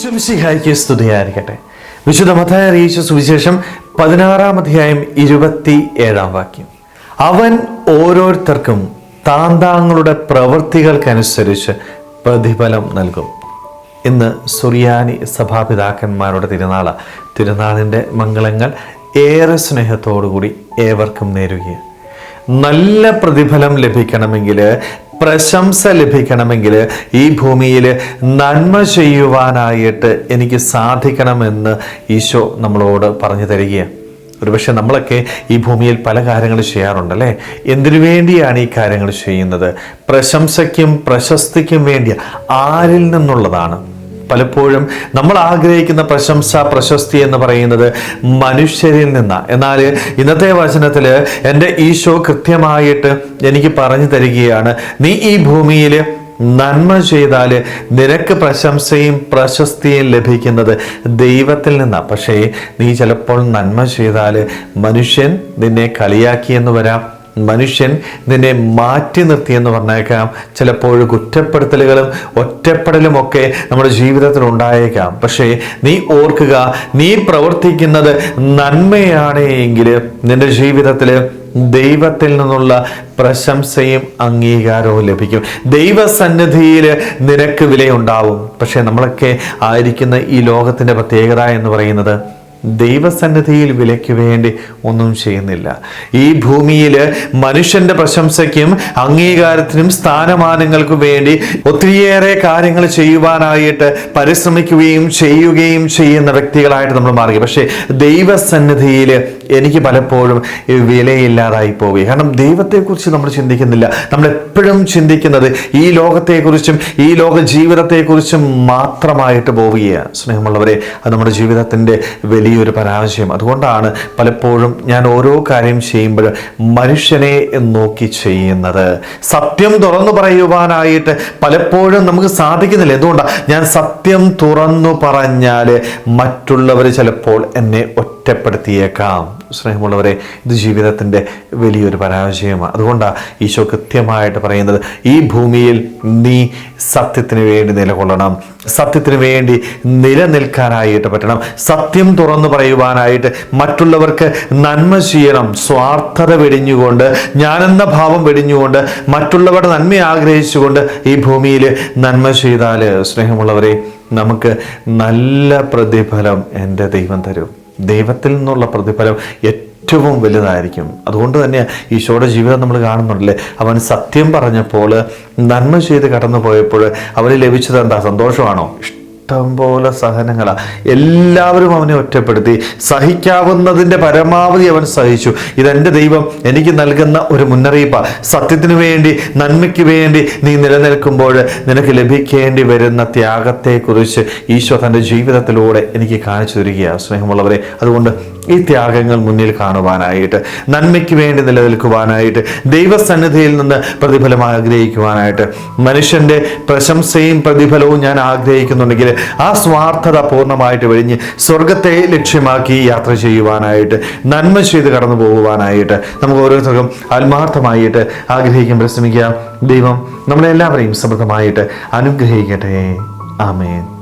ഈശ്വംസിഹായിക്ക് സ്തുതിയായിരിക്കട്ടെ. വിശുദ്ധ മതായ അറിയിച്ച സുവിശേഷം പതിനാറാം അധ്യായം ഇരുപത്തി ഏഴാം വാക്യം. അവൻ ഓരോരുത്തർക്കും താന്താങ്ങളുടെ പ്രവൃത്തികൾക്കനുസരിച്ച് പ്രതിഫലം നൽകും. ഇന്ന് സുറിയാനി സഭാപിതാക്കന്മാരുടെ തിരുനാള. തിരുനാളിന്റെ മംഗളങ്ങൾ ഏറെ സ്നേഹത്തോടുകൂടി ഏവർക്കും നേരുകയാണ്. നല്ല പ്രതിഫലം ലഭിക്കണമെങ്കിൽ പ്രശംസ ലഭിക്കണമെങ്കിൽ ഈ ഭൂമിയിൽ നന്മ ചെയ്യുവാനായിട്ട് എനിക്ക് സാധിക്കണമെന്ന് ഈശോ നമ്മളോട് പറഞ്ഞു തരികയാണ്. ഒരുപക്ഷെ നമ്മളൊക്കെ ഈ ഭൂമിയിൽ പല കാര്യങ്ങൾ ചെയ്യാറുണ്ടല്ലേ? എന്തിനു വേണ്ടിയാണ് ഈ കാര്യങ്ങൾ ചെയ്യുന്നത്? പ്രശംസയ്ക്കും പ്രശസ്തിക്കും വേണ്ടി ആരിൽ നിന്നുള്ളതാണ്? പലപ്പോഴും നമ്മൾ ആഗ്രഹിക്കുന്ന പ്രശംസ പ്രശസ്തി എന്ന് പറയുന്നത് മനുഷ്യരിൽ നിന്ന്. എന്നാൽ ഇന്നത്തെ വചനത്തിൽ എന്റെ ഈശോ കൃത്യമായിട്ട് എനിക്ക് പറഞ്ഞു തരികയാണ്. നീ ഈ ഭൂമിയിൽ നന്മ ചെയ്താൽ നിനക്ക് പ്രശംസയും പ്രശസ്തിയും ലഭിക്കുന്നത് ദൈവത്തിൽ നിന്നാണ് പക്ഷേ നീ ചിലപ്പോൾ നന്മ ചെയ്താൽ മനുഷ്യൻ നിന്നെ കളിയാക്കിയെന്ന് വരാം. മനുഷ്യൻ നിന്നെ മാറ്റി നിർത്തിയെന്ന് പറഞ്ഞേക്കാം. ചിലപ്പോൾ കുറ്റപ്പെടുത്തലുകളും ഒറ്റപ്പെടലും ഒക്കെ നമ്മുടെ ജീവിതത്തിൽ ഉണ്ടായേക്കാം. പക്ഷേ നീ ഓർക്കുക നീ പ്രവർത്തിക്കുന്നത് നന്മയാണ് എങ്കിൽ നിന്റെ ജീവിതത്തിൽ ദൈവത്തിൽ നിന്നുള്ള പ്രശംസയും അംഗീകാരവും ലഭിക്കും. ദൈവസന്നിധിയിൽ നിനക്ക് വിലയുണ്ടാവും. പക്ഷേ നമ്മളൊക്കെ ആയിരിക്കുന്ന ഈ ലോകത്തിന്റെ പ്രത്യേകത എന്ന് പറയുന്നത് ദൈവസന്നിധിയിൽ വിലയ്ക്ക് വേണ്ടി ഒന്നും ചെയ്യുന്നില്ല. ഈ ഭൂമിയിൽ മനുഷ്യന്റെ പ്രശംസയ്ക്കും അംഗീകാരത്തിനും സ്ഥാനമാനങ്ങൾക്കും വേണ്ടി ഒത്തിരിയേറെ കാര്യങ്ങൾ ചെയ്യുവാനായിട്ട് പരിശ്രമിക്കുകയും ചെയ്യുകയും ചെയ്യുന്ന വ്യക്തികളായിട്ട് നമ്മൾ മാറുക പക്ഷേ ദൈവസന്നിധിയിൽ എനിക്ക് പലപ്പോഴും വിലയില്ലാതായി പോവുകയും. കാരണം ദൈവത്തെക്കുറിച്ച് നമ്മൾ ചിന്തിക്കുന്നില്ല. നമ്മൾ എപ്പോഴും ചിന്തിക്കുന്നത് ഈ ലോകത്തെക്കുറിച്ചും ഈ ലോക ജീവിതത്തെക്കുറിച്ചും മാത്രമായിട്ട് പോവുകയാണ്. സ്നേഹമുള്ളവരെ അത് നമ്മുടെ ജീവിതത്തിന്റെ വലിയൊരു പരാജയം. അതുകൊണ്ടാണ് പലപ്പോഴും ഞാൻ ഓരോ കാര്യം ചെയ്യുമ്പോൾ മനുഷ്യനെ നോക്കി ചെയ്യുന്നത്. സത്യം തുറന്നു പറയുവാനായിട്ട് പലപ്പോഴും നമുക്ക് സാധിക്കുന്നില്ല. എന്തുകൊണ്ടാണ് ഞാൻ സത്യം തുറന്നു പറഞ്ഞാൽ മറ്റുള്ളവർ ചിലപ്പോൾ എന്നെ ഒറ്റപ്പെടുത്തിയേക്കാം. സ്നേഹമുള്ളവരെ ഇത് ജീവിതത്തിന്റെ വലിയൊരു പരാജയമാണ് അതുകൊണ്ടാണ് ഈശോ കൃത്യമായിട്ട് പറയുന്നത് ഈ ഭൂമിയിൽ നീ സത്യത്തിന് വേണ്ടി നിലകൊള്ളണം. സത്യത്തിന് വേണ്ടി നിലനിൽക്കാനായിട്ട് പറ്റണം. സത്യം തുറന്നു പറയുവാനായിട്ട് മറ്റുള്ളവർക്ക് നന്മ ചെയ്യണം. സ്വാർത്ഥത വെടിഞ്ഞുകൊണ്ട് ഞാനെന്ന ഭാവം വെടിഞ്ഞുകൊണ്ട് മറ്റുള്ളവരുടെ നന്മ ആഗ്രഹിച്ചുകൊണ്ട് ഈ ഭൂമിയിൽ നന്മ ചെയ്താൽ സ്നേഹമുള്ളവരെ നമുക്ക് നല്ല പ്രതിഫലം എന്റെ ദൈവം തരും. ദൈവത്തിൽ നിന്നുള്ള പ്രതിഫലം ഏറ്റവും വലുതായിരിക്കും. അതുകൊണ്ട് തന്നെ ഈശോയുടെ ജീവിതം നമ്മൾ കാണുന്നുണ്ടല്ലേ? അവൻ സത്യം പറഞ്ഞപ്പോൾ നന്മ ചെയ്ത് കടന്നു പോയപ്പോൾ അവന് ലഭിച്ചത് എന്താ? സന്തോഷമാണോ? ഇഷ്ടം പോലെ സഹനങ്ങളാണ് എല്ലാവരും അവനെ ഒറ്റപ്പെടുത്തി. സഹിക്കാവുന്നതിന്റെ പരമാവധി അവൻ സഹിച്ചു. ഇതെന്റെ ദൈവം എനിക്ക് നൽകുന്ന ഒരു മുന്നറിയിപ്പാണ് സത്യത്തിനു വേണ്ടി നന്മയ്ക്ക് വേണ്ടി നീ നിലനിൽക്കുമ്പോൾ നിനക്ക് ലഭിക്കേണ്ടി വരുന്ന ത്യാഗത്തെക്കുറിച്ച് ഈശോ തന്റെ ജീവിതത്തിലൂടെ എനിക്ക് കാണിച്ചു തരികയാണ് സ്നേഹമുള്ളവരെ അതുകൊണ്ട് ഈ ത്യാഗങ്ങൾ മുന്നിൽ കാണുവാനായിട്ട് നന്മയ്ക്ക് വേണ്ടി നിലനിൽക്കുവാനായിട്ട് ദൈവസന്നിധിയിൽ നിന്ന് പ്രതിഫലം ആഗ്രഹിക്കുവാനായിട്ട് മനുഷ്യന്റെ പ്രശംസയും പ്രതിഫലവും ഞാൻ ആഗ്രഹിക്കുന്നുണ്ടെങ്കിൽ ആ സ്വാർത്ഥത പൂർണമായിട്ട് വെടിഞ്ഞ് സ്വർഗത്തെ ലക്ഷ്യമാക്കി യാത്ര ചെയ്യുവാനായിട്ട് നന്മ ചെയ്ത് കടന്നു പോകുവാനായിട്ട് നമുക്ക് ഓരോരുത്തർക്കും ആത്മാർത്ഥമായിട്ട് ആഗ്രഹിക്കാൻ പരിശ്രമിക്കാം ദൈവം നമ്മളെല്ലാവരെയും സമൃദ്ധമായിട്ട് അനുഗ്രഹിക്കട്ടെ. ആമേൻ.